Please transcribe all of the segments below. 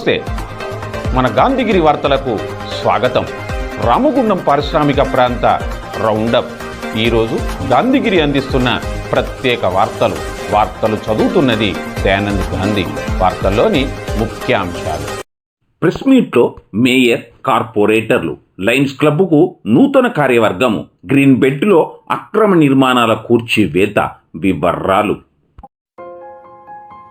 నమస్తే. మన గాంధీగిరి వార్తలకు స్వాగతం. రామగుండం పారిశ్రామిక ప్రాంత రౌండప్. ఈరోజు గాంధీగిరి అందిస్తున్న ప్రత్యేక వార్తలు. వార్తలు చదువుతున్నది దయానంద్ గాంధీ. వార్తల్లోని ముఖ్యాంశాలు. ప్రెస్ మీట్లో మేయర్ కార్పొరేటర్లు లయన్స్ క్లబ్కు నూతన కార్యవర్గము గ్రీన్ బెల్ట్లో అక్రమ నిర్మాణాల కూర్చివేత వివరాలు.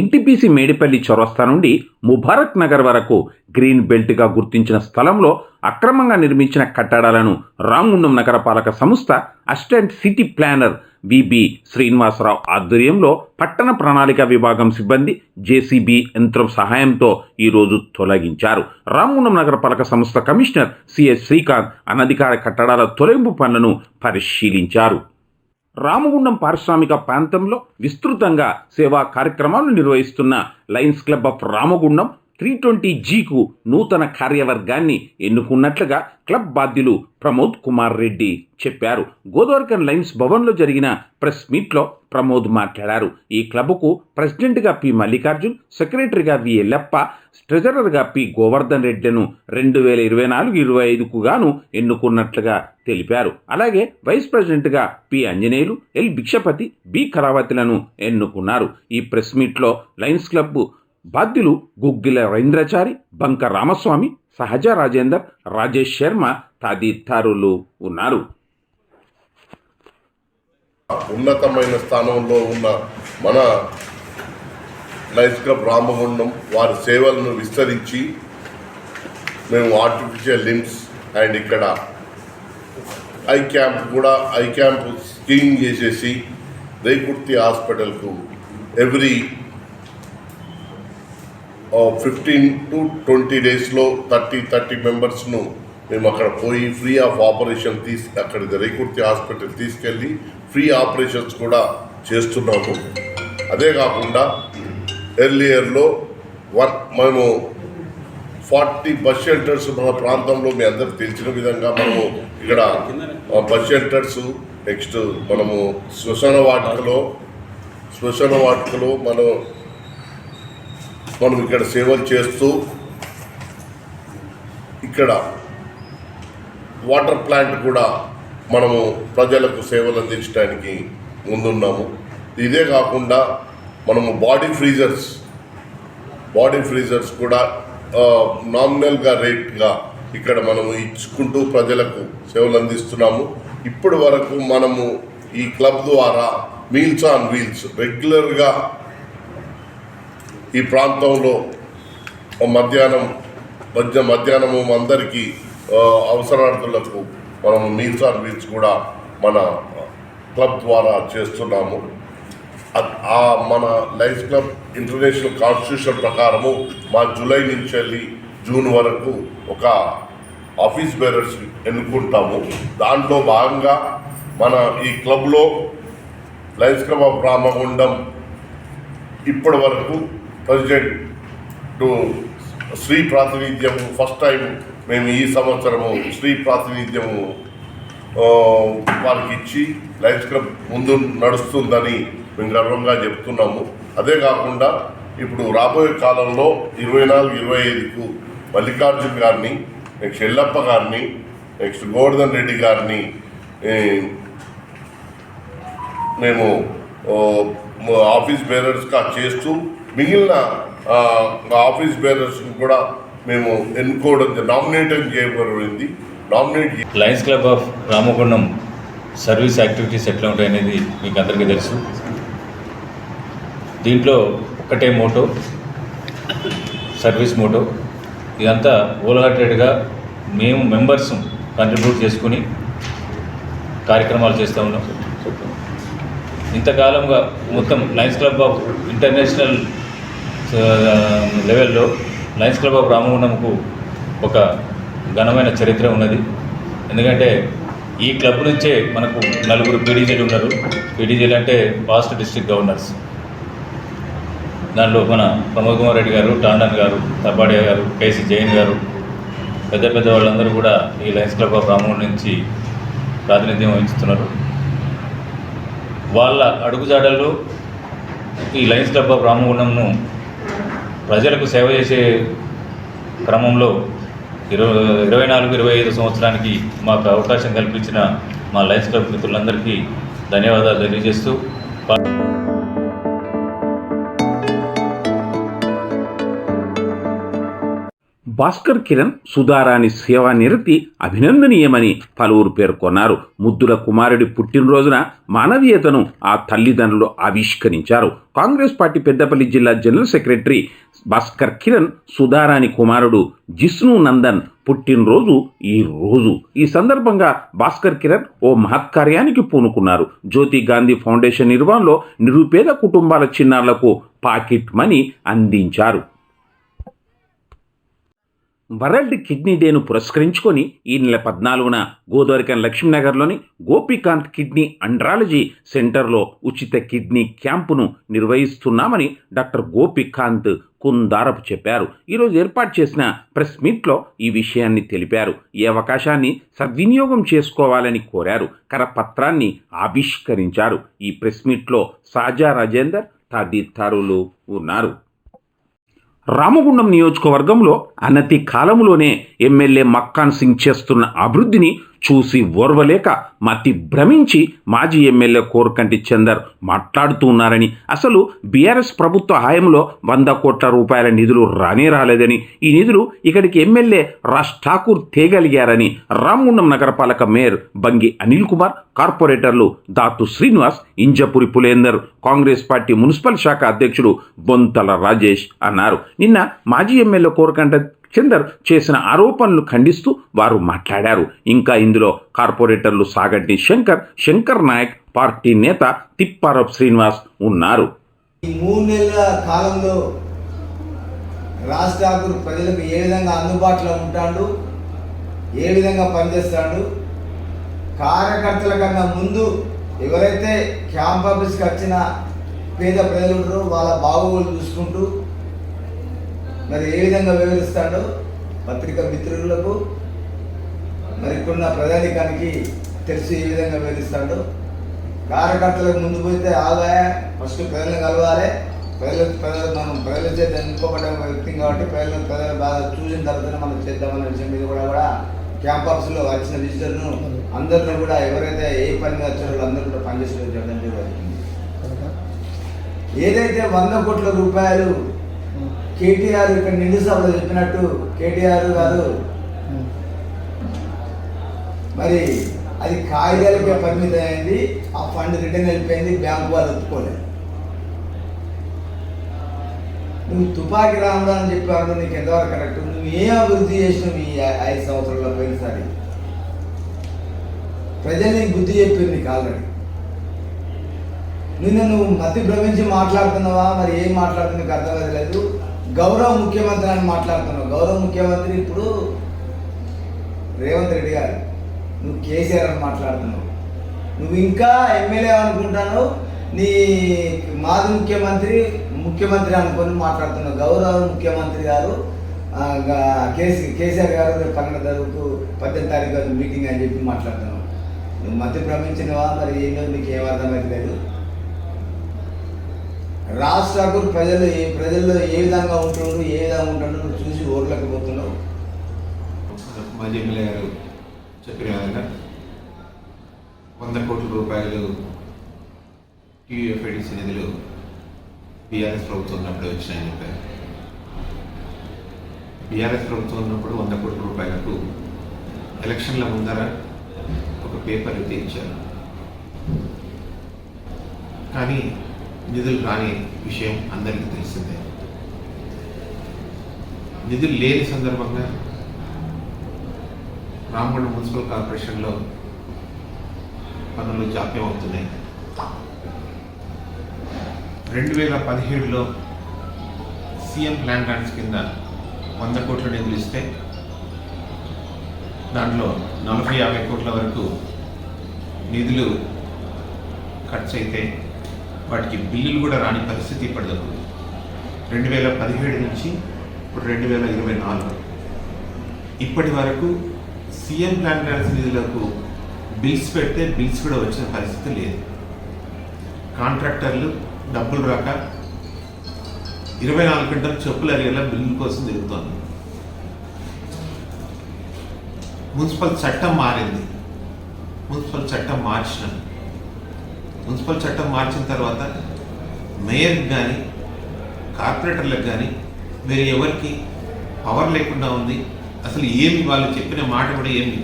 NTPC Medipalli చౌరస్తా నుండి ముబారక్ నగర్ వరకు గ్రీన్ బెల్ట్గా గుర్తించిన స్థలంలో అక్రమంగా నిర్మించిన కట్టడాలను రామగుండం నగరపాలక సంస్థ assistant city planner VB Srinivasarao ఆధ్వర్యంలో పట్టణ ప్రణాళిక విభాగం సిబ్బంది జేసీబీ యంత్రం సహాయంతో ఈరోజు తొలగించారు. రామగుండం నగరపాలక సంస్థ కమిషనర్ సిఎస్ శ్రీకాంత్ అనధికార కట్టడాల తొలగింపు పనులను పరిశీలించారు. రామగుండం పారిశ్రామిక ప్రాంతంలో విస్తృతంగా సేవా కార్యక్రమాలు నిర్వహిస్తున్న lions club of Ramagundam T twenty జీకు నూతన కార్యవర్గాన్ని ఎన్నుకున్నట్లుగా క్లబ్ బాధ్యులు ప్రమోద్ కుమార్ రెడ్డి చెప్పారు. గోదావరికన్ లైన్స్ భవన్లో జరిగిన ప్రెస్ మీట్లో ప్రమోద్ మాట్లాడారు. ఈ క్లబ్కు ప్రెసిడెంట్గా పి మల్లికార్జున్ సెక్రటరీగా వి ఎల్లప్ప ట్రెజరర్గా పి గోవర్ధన్ రెడ్డిను రెండు వేల ఇరవై నాలుగు ఇరవై ఐదుకు గాను ఎన్నుకున్నట్లుగా తెలిపారు. అలాగే వైస్ ప్రెసిడెంట్గా P Anjaneyulu L Bhikshapathi B కరావతిలను ఎన్నుకున్నారు. ఈ ప్రెస్ మీట్లో లయన్స్ క్లబ్ బాధ్యులు గుగ్గిల రవీంద్రచారి బంక రామస్వామి సహజ రాజేందర్ రాజేష్ శర్మ తదితరులు ఉన్నారు. ఉన్నతమైన స్థానంలో ఉన్న మన లైఫ్ క్లబ్ రామగుండం వారి సేవలను విస్తరించి మేము ఆర్టిఫిషియల్ లిమ్స్ అండ్ ఇక్కడ ఐ క్యాంప్ కూడా ఐ క్యాంప్ స్కీయింగ్ చేసేసి రేకుర్తి హాస్పిటల్కు ఎవ్రీ ఫిఫ్టీన్ టు ట్వంటీ డేస్లో థర్టీ థర్టీ మెంబర్స్ను మేము అక్కడ పోయి ఫ్రీ ఆఫ్ ఆపరేషన్ తీసి అక్కడ రేకుర్తి హాస్పిటల్ తీసుకెళ్ళి ఫ్రీ ఆపరేషన్స్ కూడా చేస్తున్నాము. అదే కాకుండా ఎర్లియర్లో వన్ మేము ఫార్టీ బస్ షెల్టర్స్ మన ప్రాంతంలో మీ అందరికి తెలిసిన విధంగా మనము ఇక్కడ బస్ షెల్టర్స్ నెక్స్ట్ మనము శ్మశాన వాటికలో శ్మశాన వాటికలో మనం మనం ఇక్కడ సేవలు చేస్తూ ఇక్కడ వాటర్ ప్లాంట్ కూడా మనము ప్రజలకు సేవలు అందించడానికి ముందున్నాము. ఇదే కాకుండా మనము బాడీ ఫ్రీజర్స్ బాడీ ఫ్రీజర్స్ కూడా నామినల్గా రేట్గా ఇక్కడ మనము ఇచ్చుకుంటూ ప్రజలకు సేవలు అందిస్తున్నాము. ఇప్పటి వరకు మనము ఈ క్లబ్ ద్వారా మీల్స్ ఆన్ వీల్స్ రెగ్యులర్గా ఈ ప్రాంతంలో మధ్యాహ్నం మధ్య మధ్యాహ్నము అందరికీ అవసరార్థులకు మనము మీల్స్ సర్వీస్ కూడా మన క్లబ్ ద్వారా చేస్తున్నాము. ఆ మన లైఫ్ క్లబ్ ఇంటర్నేషనల్ కాన్స్టిట్యూషన్ ప్రకారము మా జూలై నుంచి వెళ్ళి జూన్ వరకు ఒక ఆఫీస్ బేరర్స్ ఎన్నుకుంటాము. దాంట్లో భాగంగా మన ఈ క్లబ్లో లైఫ్ క్లబ్ ఆఫ్ రామగుండం ఇప్పటి వరకు ప్రెసిడెంట్ టు స్త్రీ ప్రాతినిధ్యము ఫస్ట్ టైం మేము ఈ సంవత్సరము స్త్రీ ప్రాతినిధ్యము వారికి ఇచ్చి లయన్స్ క్లబ్ ముందు నడుస్తుందని మేము గర్వంగా చెప్తున్నాము. అదే కాకుండా ఇప్పుడు రాబోయే కాలంలో ఇరవై నాలుగు ఇరవై ఐదుకు మల్లికార్జున్ గారిని నెక్స్ట్ ఎల్లప్ప గారిని నెక్స్ట్ గోవర్ధన్ రెడ్డి గారిని మేము ఆఫీస్ బేరర్స్గా చేస్తూ మిగిలిన ఆఫీస్ బేరర్స్ కూడా మేము ఎన్నుకోవడం నామినేషన్ చేయబడింది. Nominate lions club of Ramagundam service activities ఎట్లా ఉంటాయి అనేది మీకు అందరికీ తెలుసు. దీంట్లో ఒకటే మోటో సర్వీస్ మోటో. ఇదంతా ఓలహార్టెడ్గా మేము మెంబర్స్ కంట్రిబ్యూట్ చేసుకుని కార్యక్రమాలు చేస్తూ ఉన్నాం. ఇంతకాలంగా మొత్తం లయన్స్ క్లబ్ ఆఫ్ ఇంటర్నేషనల్ లెవెల్లో లయన్స్ క్లబ్ ఆఫ్ రామగుండంకు ఒక ఘనమైన చరిత్ర ఉన్నది. ఎందుకంటే ఈ క్లబ్ నుంచే మనకు నలుగురు పీడీజీలు ఉన్నారు. పీడీజీలు అంటే పాస్ట్ డిస్ట్రిక్ట్ గవర్నర్స్. దాంట్లో మన ప్రమోద్ కుమార్ రెడ్డి గారు టాండన్ గారు తబ్బాడే గారు కేసీ జైన్ గారు పెద్ద పెద్ద వాళ్ళందరూ కూడా ఈ లయన్స్ క్లబ్ ఆఫ్ రామగుండం నుంచి ప్రాతినిధ్యం వహిస్తున్నారు. వాళ్ళ అడుగుజాడల్లో ఈ లయన్స్ క్లబ్ ఆఫ్ రామగుండంను ప్రజలకు సేవ చేసే క్రమంలో ఇరవై ఇరవై నాలుగు ఇరవై ఐదు సంవత్సరానికి మాకు అవకాశం కల్పించిన మా లయన్స్ క్లబ్ మిత్రులందరికీ ధన్యవాదాలు తెలియజేస్తూ భాస్కర్ కిరణ్ సుధారాణి సేవా నిరతి అభినందనీయమని పలువురు పేర్కొన్నారు. ముద్దుల కుమారుడి పుట్టినరోజున మానవీయతను ఆ తల్లిదండ్రులు ఆవిష్కరించారు. కాంగ్రెస్ పార్టీ పెద్దపల్లి జిల్లా జనరల్ సెక్రటరీ భాస్కర్ కిరణ్ సుధారాణి కుమారుడు జిష్ణు నందన్ పుట్టినరోజు ఈ రోజు. ఈ సందర్భంగా భాస్కర్ కిరణ్ ఓ మహత్కార్యానికి పూనుకున్నారు. జ్యోతి గాంధీ ఫౌండేషన్ నిర్వహణలో నిరుపేద కుటుంబాల చిన్నారులకు పాకెట్ మనీ అందించారు. వరల్డ్ కిడ్నీ డేను పురస్కరించుకొని ఈ నెల పద్నాలుగున గోదావరికన్ లక్ష్మీనగర్లోని గోపీకాంత్ కిడ్నీ అండ్రాలజీ సెంటర్లో ఉచిత కిడ్నీ క్యాంపును నిర్వహిస్తున్నామని డాక్టర్ గోపీకాంత్ కుందారపు చెప్పారు. ఈరోజు ఏర్పాటు చేసిన ప్రెస్ మీట్లో ఈ విషయాన్ని తెలిపారు. ఈ అవకాశాన్ని సద్వినియోగం చేసుకోవాలని కోరారు. కరపత్రాన్ని ఆవిష్కరించారు. ఈ ప్రెస్ మీట్లో సాజా రాజేందర్ తదితరులు ఉన్నారు. రామగుండం నియోజకవర్గంలో అనతి కాలంలోనే ఎమ్మెల్యే మక్కాన్ సింగ్ చేస్తున్న అభివృద్ధిని చూసి ఓర్వలేక మతి భ్రమించి మాజీ ఎమ్మెల్యే కోరకంటి చందర్ మాట్లాడుతూ ఉన్నారని అసలు బీఆర్ఎస్ ప్రభుత్వ హాయంలో వంద కోట్ల రూపాయల నిధులు రానే రాలేదని ఈ నిధులు ఇక్కడికి ఎమ్మెల్యే రాజ్ ఠాకూర్ తేగలిగారని రామగుండం నగరపాలక మేయర్ బంగి అనిల్ కుమార్ కార్పొరేటర్లు Dathu Srinivas Injapuri Pulender Congress party municipal శాఖ అధ్యక్షుడు బొంతల రాజేష్ అన్నారు. నిన్న మాజీ ఎమ్మెల్యే కోరకంట చందర్ చేసిన ఆరోపణలు ఖండిస్తూ వారు మాట్లాడారు. ఇంకా ఇందులో కార్పొరేటర్లు సాగడ్డి శంకర్ శంకర్ నాయక్ పార్టీ నేత తిప్పారప్ శ్రీనివాస్ ఉన్నారు. ఈ మూడు నెలల కాలంలో రాజ్ ఠాకూర్ ప్రజలకు ఏ విధంగా అందుబాటులో ఉంటాడు ఏ విధంగా పనిచేస్తాడు కార్యకర్తల కన్నా ముందు ఎవరైతే క్యాంప్ ఆఫీస్కి వచ్చిన పేద ప్రజలు ఉంటారో వాళ్ళ బాగోగులు చూసుకుంటూ మరి ఏ విధంగా వివరిస్తాడో పత్రికా మిత్రులకు మరి ఇప్పుడున్న ప్రజానికానికి తెలిసి ఏ విధంగా వివరిస్తాడో కార్యకర్తలకు ముందు పోతే ఆదాయ ఫస్ట్ ప్రజలను కలవాలి. ప్రజలు ప్రజలు మనం ప్రజల చేత ఎన్నుకోబడ్డ వ్యక్తి కాబట్టి ప్రజలు ప్రజలు బాగా చూసిన తర్వాత మనం చేద్దామనే విషయం మీద కూడా కూడా క్యాంప్ ఆఫీస్లో వచ్చిన విజిటర్ను అందరిని కూడా ఎవరైతే ఏ పనిగా వచ్చారో అందరూ కూడా పనిచేసే చేయడం జరుగుతుంది. ఏదైతే వంద కోట్ల రూపాయలు కేటీఆర్ ఇక్కడ నిండు సభలో చెప్పినట్టు కేటీఆర్ గారు మరి అది కాగితాలకే పరిమితం అయింది ఆ ఫండ్ రిటర్న్ వెళ్ళిపోయింది బ్యాంకు వాళ్ళు ఒప్పుకోలేదు. నువ్వు తుపాకీ రాముడు అని చెప్పారు నీకు ఎంతవరకు కరెక్ట్? నువ్వు ఏం అభివృద్ధి చేసినావు ఈ ఐదు సంవత్సరాల్లో పోయినసారి? ప్రజలు నీకు బుద్ధి చెప్పింది నీకు ఆల్రెడీ. నిన్న నువ్వు మతి భ్రమించి మాట్లాడుతున్నావా? మరి ఏం మాట్లాడుతుంది నీకు అర్థం లేదు గౌరవ ముఖ్యమంత్రి అని మాట్లాడుతున్నావు. గౌరవ ముఖ్యమంత్రి ఇప్పుడు రేవంత్ రెడ్డి గారు. నువ్వు కేసీఆర్ అని మాట్లాడుతున్నావు. నువ్వు ఇంకా ఎమ్మెల్యే అనుకుంటాను నీ మాజీ ముఖ్యమంత్రి ముఖ్యమంత్రి అనుకొని మాట్లాడుతున్నావు. గౌరవ ముఖ్యమంత్రి గారు కేసీ కేసీఆర్ గారు రేపు పన్నెండు తారీఖు పద్దెనిమిది తారీఖు మీటింగ్ అని చెప్పి మాట్లాడుతున్నావు. నువ్వు మధ్య భ్రమించినవా? మరి ఏంటో నీకు ఏం అర్థమైతే లేదు రాజ్ ప్రజలు ఏ ప్రజల్లో ఏ విధంగా ఉంటున్నారు ఏ విధంగా ఉంటుండ్రు నువ్వు చూసి ఓట్లకు పోతున్నావు? మాజీ ఎమ్మెల్యే గారు చెప్పిన విధంగా వంద కోట్ల రూపాయలు టీయూఎఫ్ఐడిసి నిధులు బీఆర్ఎస్ ప్రభుత్వం ఉన్నప్పుడు వచ్చినాయని చెప్పారు. బీఆర్ఎస్ ప్రభుత్వం ఉన్నప్పుడు వంద కోట్ల రూపాయలకు ఎలక్షన్ల ముందర ఒక పేపర్ అయితే ఇచ్చారు. కానీ నిధులు రాని విషయం అందరికీ తెలిసిందే. నిధులు లేని సందర్భంగా రామగుండం మున్సిపల్ కార్పొరేషన్లో పనులు జాప్యం అవుతున్నాయి రెండు వేల పదిహేడులో సీఎం ప్లాన్ గ్రాంట్స్ కింద వంద కోట్ల నిధులు ఇస్తే దాంట్లో నలభై యాభై కోట్ల వరకు నిధులు ఖర్చు అయితే వాటికి బిల్లులు కూడా రాని పరిస్థితి ఇప్పటివరకు రెండు వేల పదిహేడు నుంచి ఇప్పుడు రెండు వేల ఇరవై నాలుగు. ఇప్పటి వరకు సీఎం ప్లాన్ గ్రాంట్స్ నిధులకు బిల్స్ పెడితే బిల్స్ కూడా వచ్చిన పరిస్థితి లేదు. కాంట్రాక్టర్లు డబ్బులు రాక ఇరవై నాలుగు గంటలు చెప్పులు అరిగేలా బిల్లుల కోసం తిరుగుతోంది. మున్సిపల్ చట్టం మారింది. మున్సిపల్ చట్టం మార్చినాను మున్సిపల్ చట్టం మార్చిన తర్వాత మేయర్కి కానీ కార్పొరేటర్లకు కానీ వేరే ఎవరికి పవర్ లేకుండా ఉంది. అసలు ఏమి వాళ్ళు చెప్పిన మాట కూడా ఏమి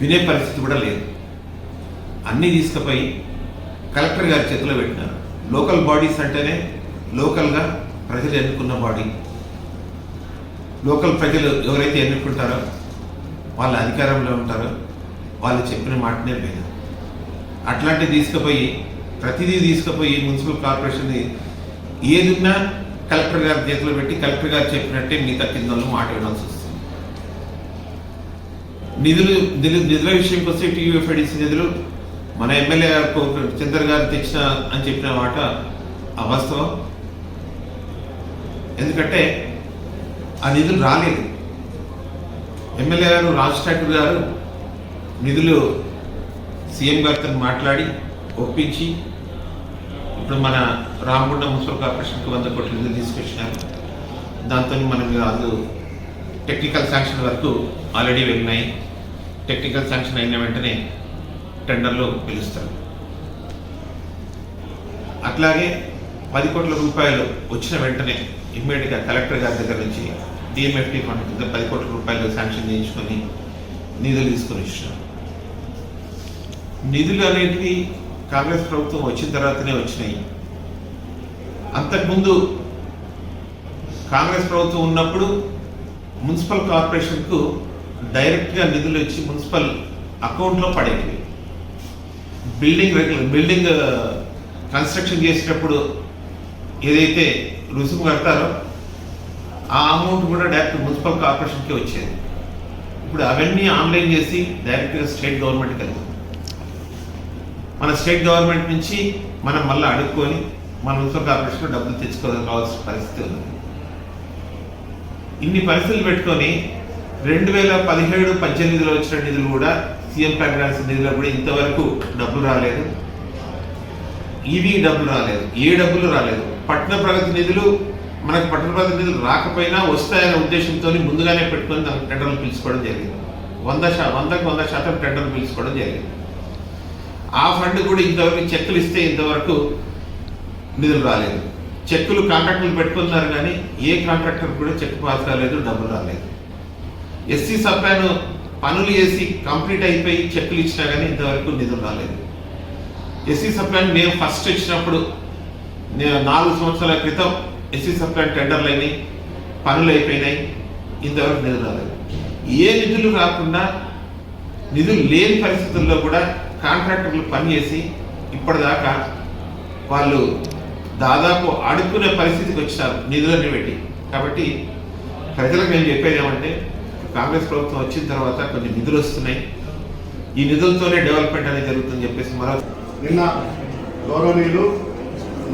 వినే పరిస్థితి కూడా లేదు. అన్నీ తీసుకుపోయి కలెక్టర్ గారి చేతిలో పెట్టినారు. లోకల్ బాడీస్ అంటేనే లోకల్గా ప్రజలు ఎన్నుకున్న బాడీ. లోకల్ ప్రజలు ఎవరైతే ఎన్నుకుంటారో వాళ్ళ అధికారంలో ఉంటారో వాళ్ళు చెప్పిన మాటనే విన అట్లాంటివి తీసుకుపోయి ప్రతిదీ తీసుకుపోయి మున్సిపల్ కార్పొరేషన్ని ఏదున్నా కలెక్టర్ గారి చేతిలో పెట్టి కలెక్టర్ గారు చెప్పినట్టే మిగతా కింద మాట వినాల్సి వస్తుంది. నిధులు నిధులు నిధుల విషయంకి వస్తే టీయూఎఫ్ఐడిసి నిధులు మన ఎమ్మెల్యే గారు చంద్ర గారు తెచ్చిన అని చెప్పిన మాట అవాస్తవం. ఎందుకంటే ఆ నిధులు రాలేదు. ఎమ్మెల్యే గారు రాజ్ ఠాకూర్ గారు నిధులు సీఎం గారితో మాట్లాడి ఒప్పించి ఇప్పుడు మన రామగుండ మున్సిపల్ కార్పొరేషన్కి వంద కోట్ల నిధులు తీసుకొచ్చినారు. దాంతో మనకి అది టెక్నికల్ శాంక్షన్ వరకు ఆల్రెడీ వెళ్ళినాయి టెక్నికల్ శాంక్షన్ అయిన వెంటనే టెండర్లు పిలుస్తారు అట్లాగే పది కోట్ల రూపాయలు వచ్చిన వెంటనే ఇమ్మీడియట్గా కలెక్టర్ గారి దగ్గర నుంచి డిఎంఎఫ్టీ ఫండ్ కింద పది కోట్ల రూపాయలు శాంక్షన్ చేయించుకొని నిధులు తీసుకొని ఇచ్చినారు నిధులు అనేటివి కాంగ్రెస్ ప్రభుత్వం వచ్చిన తర్వాతనే వచ్చినాయి. అంతకుముందు కాంగ్రెస్ ప్రభుత్వం ఉన్నప్పుడు మున్సిపల్ కార్పొరేషన్కు డైరెక్ట్గా నిధులు వచ్చి మున్సిపల్ అకౌంట్లో పడేవి బిల్డింగ్ బిల్డింగ్ కన్స్ట్రక్షన్ చేసేటప్పుడు ఏదైతే రుసుము కడతారో ఆ అమౌంట్ కూడా డైరెక్ట్ మున్సిపల్ కార్పొరేషన్కి వచ్చేది. ఇప్పుడు అవన్నీ ఆన్లైన్ చేసి డైరెక్ట్గా స్టేట్ గవర్నమెంట్కి వెళ్తుంది మన స్టేట్ గవర్నమెంట్ నుంచి మనం మళ్ళీ అడుక్కొని మన మున్సిపల్ కార్పొరేషన్లో డబ్బులు తెచ్చుకోవాల్సిన పరిస్థితి ఉంది. ఇన్ని పరిస్థితులు పెట్టుకొని రెండు వేల పదిహేడు పద్దెనిమిదిలో వచ్చిన నిధులు కూడా సీఎం ప్లాన్ నిధులు కూడా ఇంతవరకు డబ్బులు రాలేదు. ఇవి డబ్బులు రాలేదు. ఏ డబ్బులు రాలేదు. పట్టణ ప్రగతి నిధులు మనకు పట్టణ ప్రగతి నిధులు రాకపోయినా వస్తాయనే ఉద్దేశంతో ముందుగానే పెట్టుకొని దానికి టెండర్లు పిలుచుకోవడం జరిగింది. వంద శా వందకు వంద శాతం టెండర్లు పిలుచుకోవడం జరిగింది. ఆ ఫండ్ కూడా ఇంతవరకు చెక్కులు ఇస్తే ఇంతవరకు నిధులు రాలేదు. చెక్కులు కాంట్రాక్టులు పెట్టుకున్నారు కానీ ఏ కాంట్రాక్టర్ కూడా చెక్ పాస్ కాలేదు డబ్బులు రాలేదు. ఎస్సీ సప్లైను పనులు చేసి కంప్లీట్ అయిపోయి చెక్కులు ఇచ్చినా కానీ ఇంతవరకు నిధులు రాలేదు. ఎస్సీ సప్లైన్ మేము ఫస్ట్ ఇచ్చినప్పుడు నేను నాలుగు సంవత్సరాల క్రితం ఎస్సీ సప్లాన్ టెండర్లు అయినాయి పనులు అయిపోయినాయి ఇంతవరకు నిధులు రాలేదు. ఏ నిధులు రాకుండా నిధులు లేని పరిస్థితుల్లో కూడా కాంట్రాక్టర్లు పనిచేసి ఇప్పటిదాకా వాళ్ళు దాదాపు అడుక్కునే పరిస్థితికి వచ్చినారు నిధులన్నీ పెట్టి. కాబట్టి ప్రజలకు నేను చెప్పేది ఏమంటే కాంగ్రెస్ ప్రభుత్వం వచ్చిన తర్వాత కొన్ని నిధులు వస్తున్నాయి. ఈ నిధులతోనే డెవలప్మెంట్ అనేది జరుగుతుందని చెప్పేసి మరో నిన్న గౌరవనీయులు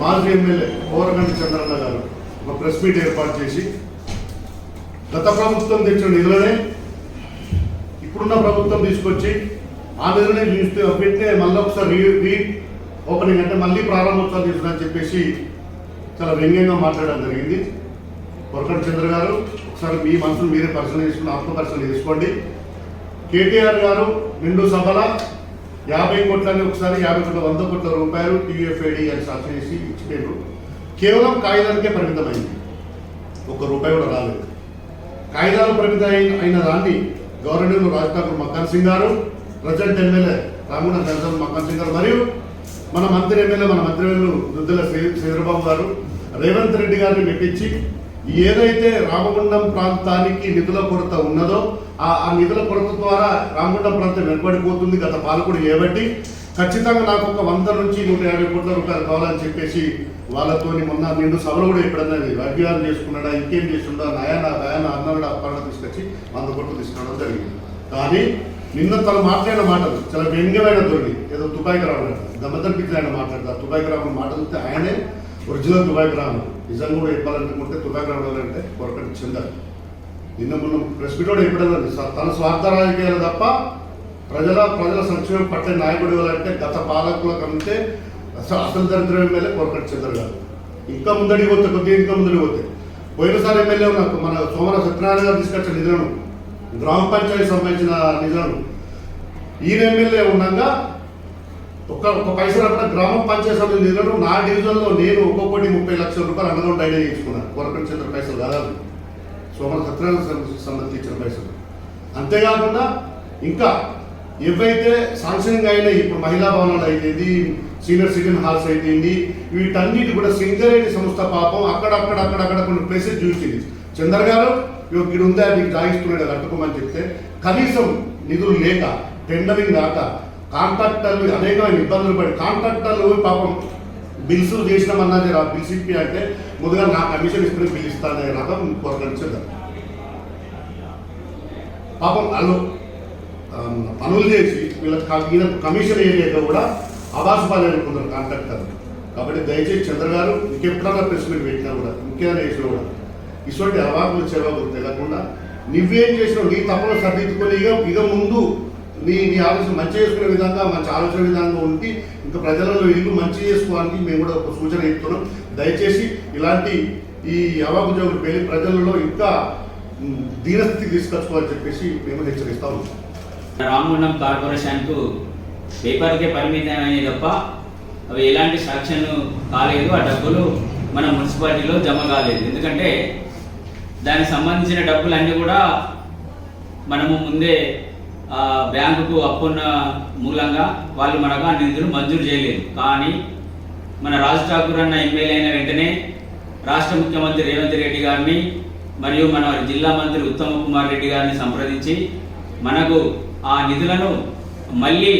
మాజీ ఎమ్మెల్యే కోరగంటి చంద్రన్న గారు ఒక ప్రెస్ మీట్ ఏర్పాటు చేసి గత ప్రభుత్వం తెచ్చిన నిధులనే ఇప్పుడున్న ప్రభుత్వం తీసుకొచ్చి ఆ నిధులనే చూస్తే పెట్టే మళ్ళీ ఒకసారి రీ రీ ఓపెనింగ్ అంటే మళ్ళీ ప్రారంభోత్సవాలు తీసుకుని చెప్పేసి చాలా వ్యంగ్యంగా మాట్లాడడం జరిగింది. కొరకటి చంద్ర గారు ఒకసారి మీ మనసును మీరే పరిశీలన చేసుకుని ఆత్మపరిశీలన చేసుకోండి. కేటీఆర్ గారు నిండు సభల యాభై కోట్లని ఒకసారి యాభై కోట్ల వంద కోట్ల రూపాయలు టీఎఫ్ఐడి అని సాక్షి చేసి ఇచ్చిపోయారు కేవలం కాగితానికే పరిమితమైంది. ఒక్క రూపాయి కూడా రాలేదు. కాగితాలు పరిమితం అయిన దాన్ని governor Raj Thakur Makkan Singh garu present MLA Ramagunda general Makkan garu. మరియు మన మంత్రి ఎమ్మెల్యే మన మంత్రి దుద్దుల శ్రీ- గారు రేవంత్ రెడ్డి గారిని మెప్పించి ఏదైతే రామగుండం ప్రాంతానికి నిధుల కొరత ఉన్నదో ఆ ఆ నిధుల కొరత ద్వారా రామగుండం ప్రాంతం వెనుకబడిపోతుంది గత పాలకుడు ఏబట్టి ఖచ్చితంగా నాకు ఒక వంద నుంచి నూట యాభై కోట్ల రూపాయలు కావాలని చెప్పేసి వాళ్ళతోని మొన్న నిండు సభలు కూడా ఎప్పుడన్నా అభియానం చేసుకున్నాడా ఇంకేం చేస్తుండా నయానా దయానా అన్నాడు అప్పాడ తీసుకొచ్చి వంద కోట్లు తీసుకురావడం జరిగింది. కానీ నిన్న తను మాట్లాడిన మాటలు చాలా వ్యంగ్యమైన ధోరణి. ఏదో తుపాయికి రావడం గమదర్పికి ఆయన మాట్లాడతారు. తుపాయికి రావడం మాటలు ఆయనే ఒరిజినల్ తుపాయికి గ్రామం నిజంగా కూడా చెప్పాలనుకుంటే తుపాయికి రావడం అంటే కొరకటి చెందాలి నిన్న మొన్న ప్రెస్ మీట్ కూడా ఎప్పుడన్నా తన స్వార్థ రాజకీయాలు తప్ప ప్రజల ప్రజల సంక్షేమం పట్ల నాయకుడు ఎవరంటే గత పాలకుల కంటే అసలు అసలు దరిద్ర ఎమ్మెల్యే కొరకటి చెందరు కాదు. ఇంకా ముందడికి పోతే కొద్దిగా ఇంకా ముందడికి పోతే పోయినసారి ఎమ్మెల్యే నాకు మన సోమర సత్యనారాయణ గారు తీసుకొచ్చిన నిధులను గ్రామ పంచాయతీ సంబంధించిన నిధులను ఈయన ఎమ్మెల్యే ఉండగా ఒక ఒక పైసలు అక్కడ గ్రామ పంచాయతీ సభ్యుల నిధులను నా డివిజన్లో నేను ఒక్కొక్కటి ముప్పై లక్షల రూపాయలు అమౌంట్ ఐడియా చేయించుకున్నాను. కొరకటి చంద్ర పైసలు కాదు సోమర సత్యనారాయణ సంబంధించిన పైసలు. అంతేకాకుండా ఇంకా ఏవైతే శాంక్షనింగ్ అయినాయి ఇప్పుడు మహిళా భవనాలు అయితేంది సీనియర్ సిటిజన్ హాల్స్ అయితేంది వీటన్నిటి కూడా సింగరేణి సంస్థ పాపం అక్కడక్కడ అక్కడ కొన్ని ప్లేసెస్ చూసింది. చంద్ర గారు ఇగో ఇక్కడ ఉందా నీకు జాగిస్తున్నాడు కట్టుకోమని చెప్తే కనీసం నిధులు లేక టెండరింగ్ కాక కాంట్రాక్టర్లు అనేకమైన ఇబ్బందులు పడి కాంట్రాక్టర్లు పాపం బిల్స్ చేసినామన్నది రా బిల్స్ ఇప్పి అంటే ముందుగా నా కమిషన్ ఇస్తున్న బిల్ ఇస్తానే రాక కొరకరించదు పాపం వాళ్ళు పనులు చేసి వీళ్ళకి ఈయన కమిషన్ ఏరియాగా కూడా ఆవాస పాలన కొందరు కాంట్రాక్టర్ కాబట్టి దయచేసి చంద్ర గారు ఇంకెప్పుడన్నా ప్రెస్ మీట్ పెట్టినా కూడా ఇంకేమైనా చేసినా కూడా ఇటువంటి అవాకులు గుర్తు తెలియకుండా నువ్వేం చేసినావు నీ తప్పులు సర్దిద్దుకొని ఇక ఇక ముందు నీ నీ ఆలోచన మంచి చేసుకునే విధంగా మంచి ఆలోచన విధంగా ఉండి ఇంకా ప్రజలలో ఇల్లు మంచి చేసుకోవడానికి మేము కూడా ఒక సూచన ఇస్తున్నాం. దయచేసి ఇలాంటి ఈ అవాకుజోగులు పెళ్ళి ప్రజలలో ఇంకా దీనస్థితి తీసుకొచ్చుకోవాలని చెప్పేసి మేము హెచ్చరిస్తా ఉన్నాం. రామగుండం కార్పొరేషన్కు పేపర్కే పరిమితమైన తప్ప అవి ఎలాంటి సాక్షన్ కాలేదు. ఆ డబ్బులు మన మున్సిపాలిటీలో జమ కాలేదు. ఎందుకంటే దానికి సంబంధించిన డబ్బులన్నీ కూడా మనము ముందే బ్యాంకుకు అప్పున్న మూలంగా వాళ్ళు మనకు ఆ నిధులు మంజూరు చేయలేదు. కానీ మన రాజ్ ఠాకూర్ అన్న ఎమ్మెల్యే అయిన వెంటనే రాష్ట్ర ముఖ్యమంత్రి రేవంత్ రెడ్డి గారిని మరియు మన జిల్లా మంత్రి ఉత్తమ్ కుమార్ రెడ్డి గారిని సంప్రదించి మనకు ఆ నిధులను మళ్ళీ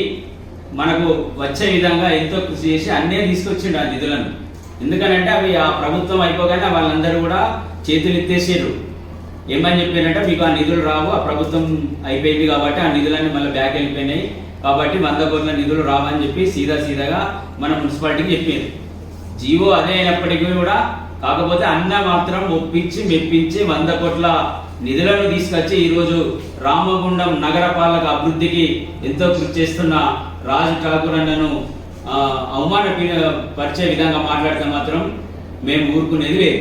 మనకు వచ్చే విధంగా ఎంతో కృషి చేసి అన్నీ తీసుకొచ్చిండు ఆ నిధులను. ఎందుకనంటే అవి ఆ ప్రభుత్వం అయిపోగానే వాళ్ళందరూ కూడా చేతులు ఎత్తేసారు. ఏమని చెప్పారంటే మీకు ఆ నిధులు రావు ఆ ప్రభుత్వం అయిపోయింది కాబట్టి ఆ నిధులన్నీ మళ్ళీ బ్యాక్ వెళ్ళిపోయినాయి. కాబట్టి వంద కోట్ల నిధులు రావని చెప్పి సీదా సీదాగా మన మున్సిపాలిటీకి చెప్పారు. జీవో అదే అయినప్పటికీ కూడా కాకపోతే అన్న మాత్రం ఒప్పించి మెప్పించి వంద కోట్ల నిధులను తీసుకొచ్చి ఈరోజు రామగుండం నగరపాలక అభివృద్ధికి ఎంతో కృషి చేస్తున్న రాజు ఠాకూర్ అన్నను అవమాన పరిచే విధంగా మాట్లాడితే మాత్రం మేము ఊరుకునేది లేదు